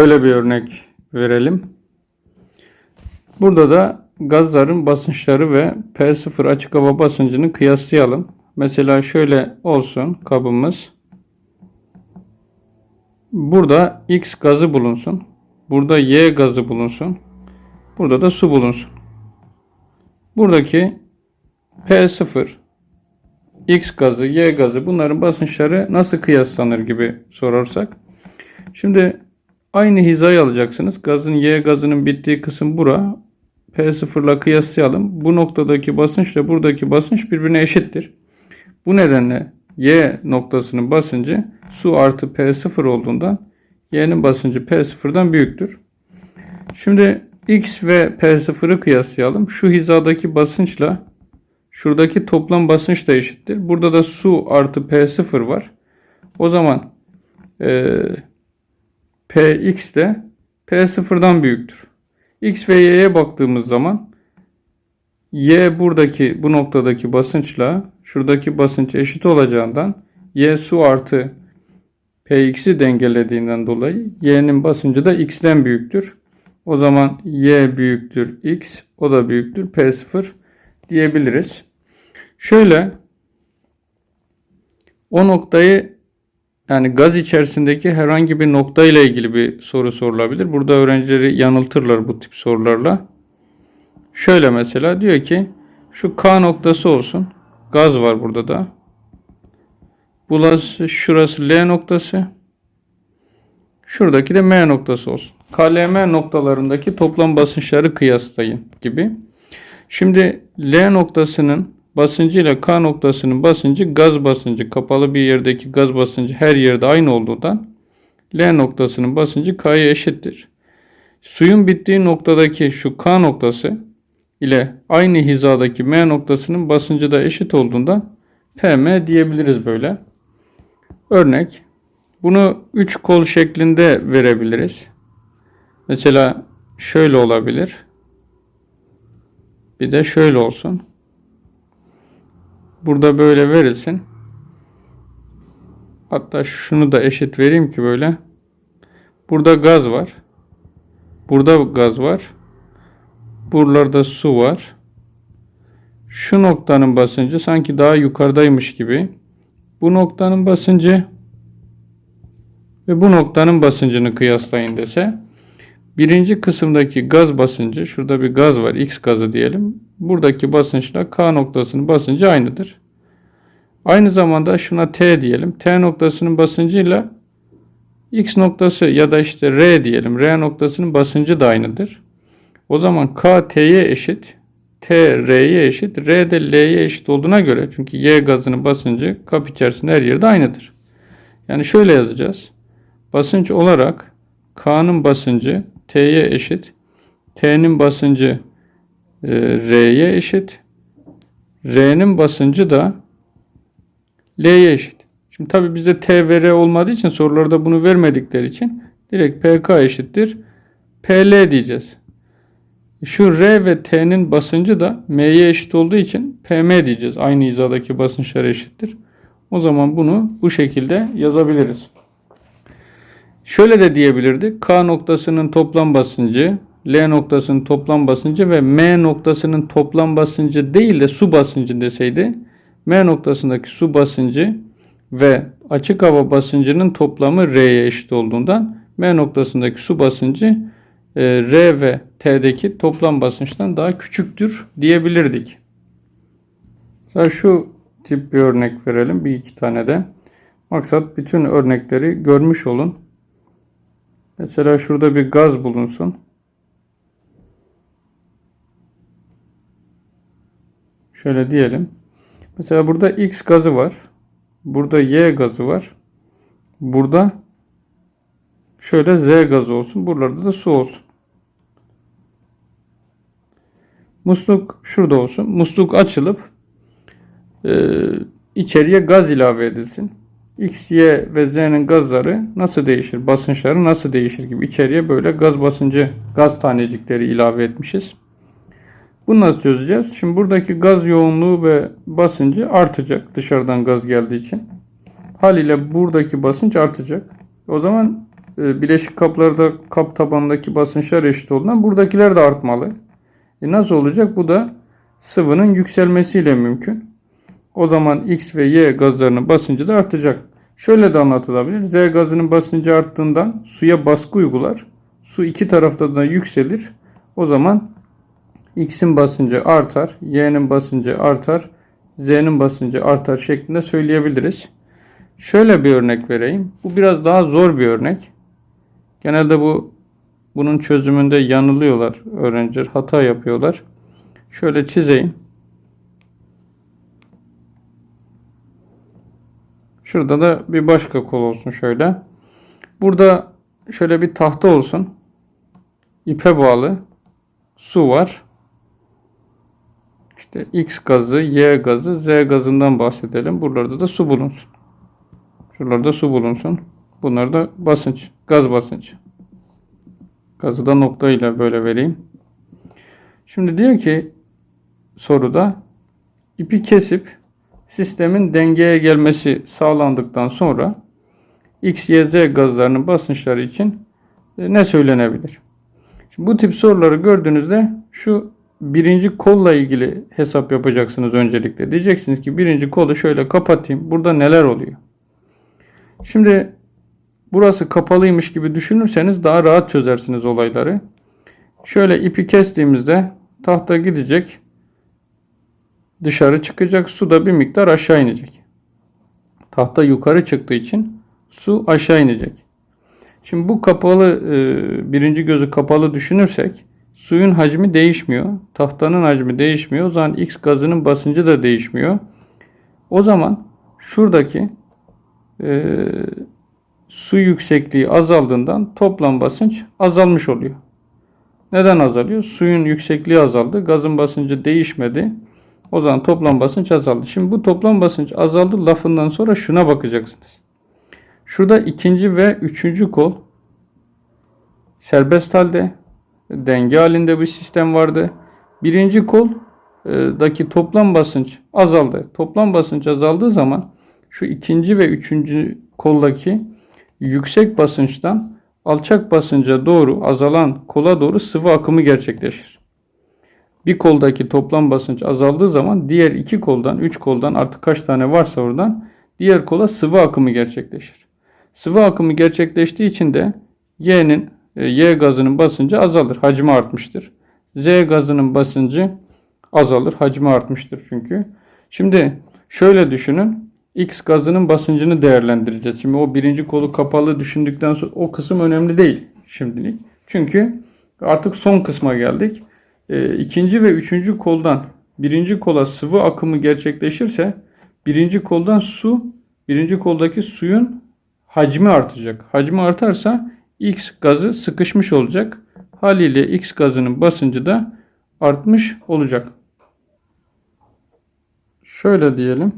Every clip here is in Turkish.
Şöyle bir örnek verelim. Burada da gazların basınçları ve P0 açık hava basıncını kıyaslayalım. Mesela şöyle olsun kabımız. Burada X gazı bulunsun. Burada Y gazı bulunsun. Burada da su bulunsun. Buradaki P0, X gazı, Y gazı bunların basınçları nasıl kıyaslanır gibi sorarsak. Şimdi aynı hizayı alacaksınız. Gazın Y gazının bittiği kısım bura. P0 ile kıyaslayalım. Bu noktadaki basınçla buradaki basınç birbirine eşittir. Bu nedenle Y noktasının basıncı su artı P0 olduğundan Y'nin basıncı P0'dan büyüktür. Şimdi X ve P0'ı kıyaslayalım. Şu hizadaki basınçla şuradaki toplam basınç da eşittir. Burada da su artı P0 var. O zaman e, Px de P0'dan büyüktür. X ve Y'ye baktığımız zaman Y buradaki bu noktadaki basınçla şuradaki basınç eşit olacağından Y su artı Px'i dengelediğinden dolayı Y'nin basıncı da X'den büyüktür. O zaman Y büyüktür X, o da büyüktür P0 diyebiliriz. Şöyle o noktayı yani gaz içerisindeki herhangi bir nokta ile ilgili bir soru sorulabilir. Burada öğrencileri yanıltırlar bu tip sorularla. Şöyle mesela diyor ki şu K noktası olsun. Gaz var burada da. Burası şurası L noktası. Şuradaki de M noktası olsun. KLM noktalarındaki toplam basınçları kıyaslayın gibi. Şimdi L noktasının basıncı ile K noktasının basıncı gaz basıncı. Kapalı bir yerdeki gaz basıncı her yerde aynı olduğundan L noktasının basıncı K'ya eşittir. Suyun bittiği noktadaki şu K noktası ile aynı hizadaki M noktasının basıncı da eşit olduğundan PM diyebiliriz böyle. Örnek. Bunu 3 kol şeklinde verebiliriz. Mesela şöyle olabilir. Bir de şöyle olsun. Burada böyle verilsin. Hatta şunu da eşit vereyim ki böyle. Burada gaz var. Burada gaz var. Buralarda su var. Şu noktanın basıncı sanki daha yukarıdaymış gibi. Bu noktanın basıncı ve bu noktanın basıncını kıyaslayın dese. Birinci kısımdaki gaz basıncı, şurada bir gaz var, X gazı diyelim. Buradaki basınçla K noktasının basıncı aynıdır. Aynı zamanda şuna T diyelim. T noktasının basıncıyla X noktası ya da işte R diyelim. R noktasının basıncı da aynıdır. O zaman K T'ye eşit, T R'ye eşit, R de L'ye eşit olduğuna göre çünkü Y gazının basıncı kap içerisinde her yerde aynıdır. Yani şöyle yazacağız. Basınç olarak K'nın basıncı T'ye eşit, T'nin basıncı e, R'ye eşit, R'nin basıncı da L'ye eşit. Şimdi tabi bizde T ve R olmadığı için sorularda bunu vermedikleri için direkt PK eşittir PL diyeceğiz. Şu R ve T'nin basıncı da M'ye eşit olduğu için PM diyeceğiz. Aynı hizadaki basınçlar eşittir. O zaman bunu bu şekilde yazabiliriz. Şöyle de diyebilirdik. K noktasının toplam basıncı, L noktasının toplam basıncı ve M noktasının toplam basıncı değil de su basıncı deseydi M noktasındaki su basıncı ve açık hava basıncının toplamı R'ye eşit olduğundan M noktasındaki su basıncı e, R ve T'deki toplam basınçtan daha küçüktür diyebilirdik. Şu tip bir örnek verelim. Bir iki tane de. Maksat bütün örnekleri görmüş olun. Mesela şurada bir gaz bulunsun. Şöyle diyelim. Mesela burada X gazı var. Burada Y gazı var. Burada şöyle Z gazı olsun. Buralarda da su olsun. Musluk şurada olsun. Musluk açılıp e, içeriye gaz ilave edilsin. X, Y ve Z'nin gazları nasıl değişir? Basınçları nasıl değişir gibi içeriye böyle gaz basıncı, gaz tanecikleri ilave etmişiz. Bunu nasıl çözeceğiz? Şimdi buradaki gaz yoğunluğu ve basıncı artacak dışarıdan gaz geldiği için. Haliyle buradaki basınç artacak. O zaman e, bileşik kaplarda kap tabanındaki basınçlar eşit olduğundan buradakiler de artmalı. E nasıl olacak? Bu da sıvının yükselmesiyle mümkün. O zaman X ve Y gazlarının basıncı da artacak. Şöyle de anlatılabilir. Z gazının basıncı arttığından suya baskı uygular. Su iki tarafta da yükselir. O zaman X'in basıncı artar, Y'nin basıncı artar, Z'nin basıncı artar şeklinde söyleyebiliriz. Şöyle bir örnek vereyim. Bu biraz daha zor bir örnek. Genelde bu bunun çözümünde yanılıyorlar öğrenciler, hata yapıyorlar. Şöyle çizeyim. Şurada da bir başka kol olsun şöyle. Burada şöyle bir tahta olsun. İpe bağlı. Su var. İşte X gazı, Y gazı, Z gazından bahsedelim. Buralarda da su bulunsun. Şuralarda su bulunsun. Bunlar da basınç, gaz basıncı. Gazı da nokta ile böyle vereyim. Şimdi diyor ki soruda ipi kesip sistemin dengeye gelmesi sağlandıktan sonra X, Y, Z gazlarının basınçları için e, ne söylenebilir? Şimdi bu tip soruları gördüğünüzde şu birinci kolla ilgili hesap yapacaksınız öncelikle. Diyeceksiniz ki birinci kolu şöyle kapatayım. Burada neler oluyor? Şimdi burası kapalıymış gibi düşünürseniz daha rahat çözersiniz olayları. Şöyle ipi kestiğimizde tahta gidecek. Dışarı çıkacak. Su da bir miktar aşağı inecek. Tahta yukarı çıktığı için su aşağı inecek. Şimdi bu kapalı e, birinci gözü kapalı düşünürsek suyun hacmi değişmiyor. Tahtanın hacmi değişmiyor. O zaman X gazının basıncı da değişmiyor. O zaman şuradaki e, su yüksekliği azaldığından toplam basınç azalmış oluyor. Neden azalıyor? Suyun yüksekliği azaldı. Gazın basıncı değişmedi. O zaman toplam basınç azaldı. Şimdi bu toplam basınç azaldı lafından sonra şuna bakacaksınız. Şurada ikinci ve üçüncü kol serbest halde denge halinde bir sistem vardı. Birinci kol e, daki toplam basınç azaldı. Toplam basınç azaldığı zaman şu ikinci ve üçüncü koldaki yüksek basınçtan alçak basınca doğru azalan kola doğru sıvı akımı gerçekleşir. Bir koldaki toplam basınç azaldığı zaman diğer iki koldan, üç koldan artık kaç tane varsa oradan diğer kola sıvı akımı gerçekleşir. Sıvı akımı gerçekleştiği için de Y'nin e, Y gazının basıncı azalır. Hacmi artmıştır. Z gazının basıncı azalır. Hacmi artmıştır çünkü. Şimdi şöyle düşünün. X gazının basıncını değerlendireceğiz. Şimdi o birinci kolu kapalı düşündükten sonra o kısım önemli değil şimdilik. Çünkü artık son kısma geldik. E, ikinci ve üçüncü koldan birinci kola sıvı akımı gerçekleşirse birinci koldan su birinci koldaki suyun hacmi artacak. Hacmi artarsa X gazı sıkışmış olacak. Haliyle X gazının basıncı da artmış olacak. Şöyle diyelim.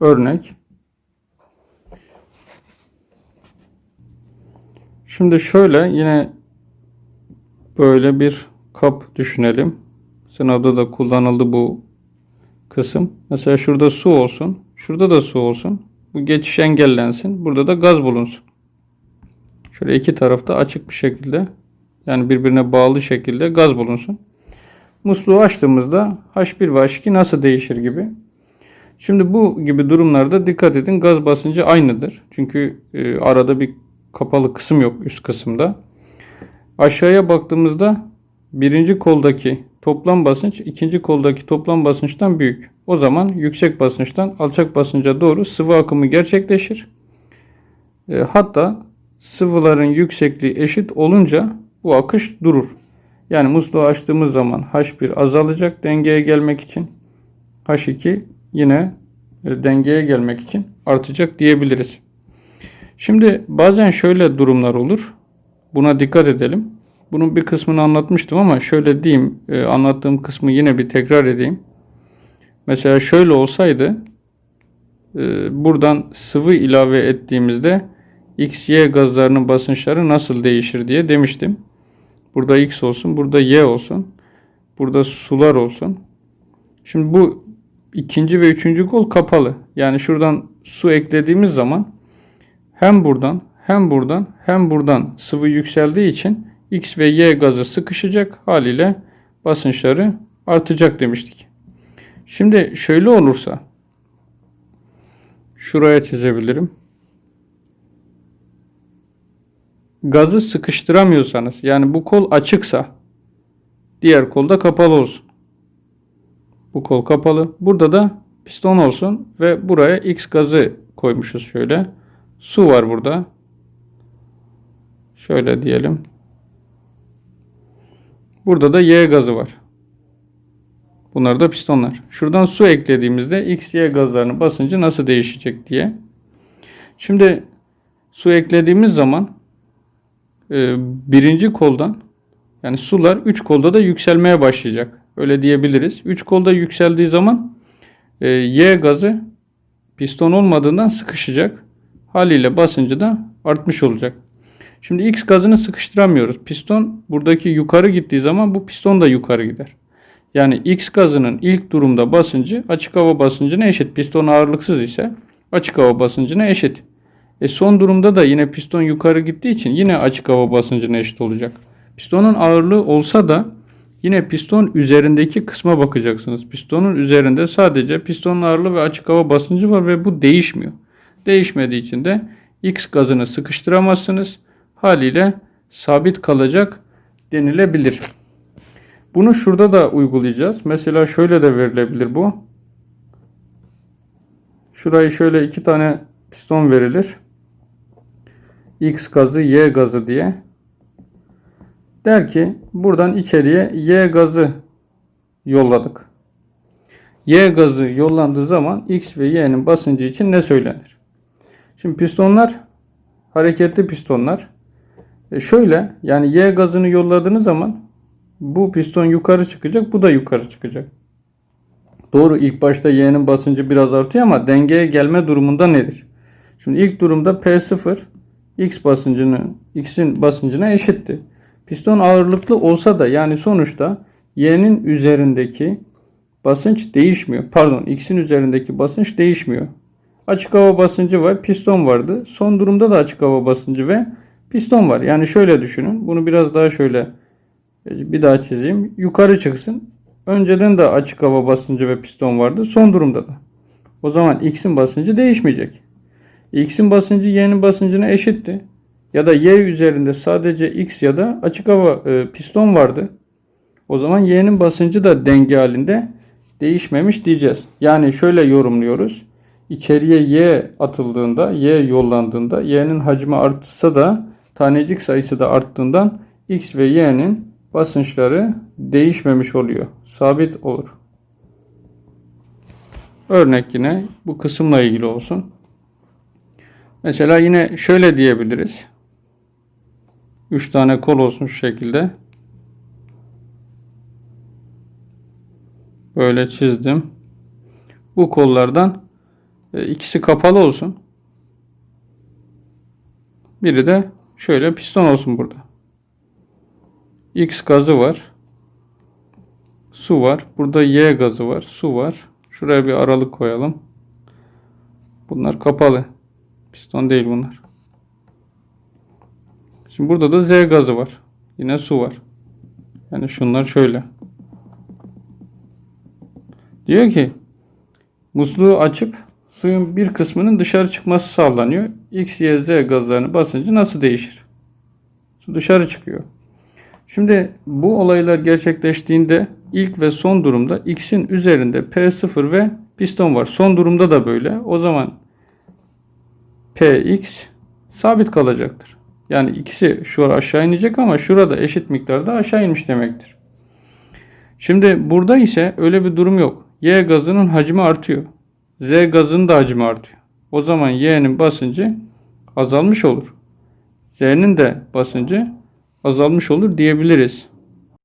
Örnek. Şimdi şöyle yine böyle bir kap düşünelim. Sınavda da kullanıldı bu kısım. Mesela şurada su olsun. Şurada da su olsun. Bu geçiş engellensin. Burada da gaz bulunsun. Şöyle iki tarafta açık bir şekilde yani birbirine bağlı şekilde gaz bulunsun. Musluğu açtığımızda H1 ve H2 nasıl değişir gibi. Şimdi bu gibi durumlarda dikkat edin gaz basıncı aynıdır. Çünkü e, arada bir kapalı kısım yok üst kısımda. Aşağıya baktığımızda birinci koldaki toplam basınç ikinci koldaki toplam basınçtan büyük. O zaman yüksek basınçtan alçak basınca doğru sıvı akımı gerçekleşir. E, hatta sıvıların yüksekliği eşit olunca bu akış durur. Yani musluğu açtığımız zaman H1 azalacak dengeye gelmek için. H2 yine e, dengeye gelmek için artacak diyebiliriz. Şimdi bazen şöyle durumlar olur. Buna dikkat edelim. Bunun bir kısmını anlatmıştım ama şöyle diyeyim, e, anlattığım kısmı yine bir tekrar edeyim. Mesela şöyle olsaydı, e, buradan sıvı ilave ettiğimizde X, Y gazlarının basınçları nasıl değişir diye demiştim. Burada X olsun, burada Y olsun, burada sular olsun. Şimdi bu ikinci ve üçüncü kol kapalı. Yani şuradan su eklediğimiz zaman hem buradan hem buradan hem buradan sıvı yükseldiği için X ve Y gazı sıkışacak haliyle basınçları artacak demiştik. Şimdi şöyle olursa şuraya çizebilirim. Gazı sıkıştıramıyorsanız yani bu kol açıksa diğer kol da kapalı olsun. Bu kol kapalı. Burada da piston olsun ve buraya X gazı koymuşuz şöyle. Su var burada. Şöyle diyelim. Burada da Y gazı var. Bunlar da pistonlar. Şuradan su eklediğimizde X, Y gazlarının basıncı nasıl değişecek diye. Şimdi su eklediğimiz zaman e, birinci koldan yani sular 3 kolda da yükselmeye başlayacak. Öyle diyebiliriz. 3 kolda yükseldiği zaman e, Y gazı piston olmadığından sıkışacak. Haliyle basıncı da artmış olacak. Şimdi X gazını sıkıştıramıyoruz. Piston buradaki yukarı gittiği zaman bu piston da yukarı gider. Yani X gazının ilk durumda basıncı açık hava basıncına eşit. Piston ağırlıksız ise açık hava basıncına eşit. E son durumda da yine piston yukarı gittiği için yine açık hava basıncına eşit olacak. Pistonun ağırlığı olsa da yine piston üzerindeki kısma bakacaksınız. Pistonun üzerinde sadece pistonun ağırlığı ve açık hava basıncı var ve bu değişmiyor. Değişmediği için de X gazını sıkıştıramazsınız. Haliyle sabit kalacak denilebilir. Bunu şurada da uygulayacağız. Mesela şöyle de verilebilir bu. Şurayı şöyle iki tane piston verilir. X gazı, Y gazı diye. Der ki buradan içeriye Y gazı yolladık. Y gazı yollandığı zaman X ve Y'nin basıncı için ne söylenir? Şimdi pistonlar hareketli pistonlar. E şöyle yani Y gazını yolladığınız zaman bu piston yukarı çıkacak, bu da yukarı çıkacak. Doğru ilk başta Y'nin basıncı biraz artıyor ama dengeye gelme durumunda nedir? Şimdi ilk durumda P0 X basıncını X'in basıncına eşitti. Piston ağırlıklı olsa da yani sonuçta Y'nin üzerindeki basınç değişmiyor. Pardon X'in üzerindeki basınç değişmiyor. Açık hava basıncı var, piston vardı. Son durumda da açık hava basıncı ve piston var. Yani şöyle düşünün. Bunu biraz daha şöyle bir daha çizeyim. Yukarı çıksın. Önceden de açık hava basıncı ve piston vardı. Son durumda da. O zaman X'in basıncı değişmeyecek. X'in basıncı Y'nin basıncına eşitti. Ya da Y üzerinde sadece X ya da açık hava e, piston vardı. O zaman Y'nin basıncı da denge halinde değişmemiş diyeceğiz. Yani şöyle yorumluyoruz. İçeriye Y atıldığında, Y yollandığında Y'nin hacmi artsa da tanecik sayısı da arttığından X ve Y'nin basınçları değişmemiş oluyor. Sabit olur. Örnek yine bu kısımla ilgili olsun. Mesela yine şöyle diyebiliriz. 3 tane kol olsun şu şekilde. Böyle çizdim. Bu kollardan ikisi kapalı olsun. Biri de şöyle piston olsun burada. X gazı var. Su var. Burada Y gazı var. Su var. Şuraya bir aralık koyalım. Bunlar kapalı. Piston değil bunlar. Şimdi burada da Z gazı var. Yine su var. Yani şunlar şöyle. Diyor ki musluğu açıp suyun bir kısmının dışarı çıkması sağlanıyor. X, Y, Z gazlarının basıncı nasıl değişir? Su dışarı çıkıyor. Şimdi bu olaylar gerçekleştiğinde ilk ve son durumda X'in üzerinde P0 ve piston var. Son durumda da böyle. O zaman Px sabit kalacaktır. Yani ikisi şu aşağı inecek ama şurada eşit miktarda aşağı inmiş demektir. Şimdi burada ise öyle bir durum yok. Y gazının hacmi artıyor. Z gazının da hacmi artıyor. O zaman Y'nin basıncı azalmış olur. Z'nin de basıncı azalmış olur diyebiliriz.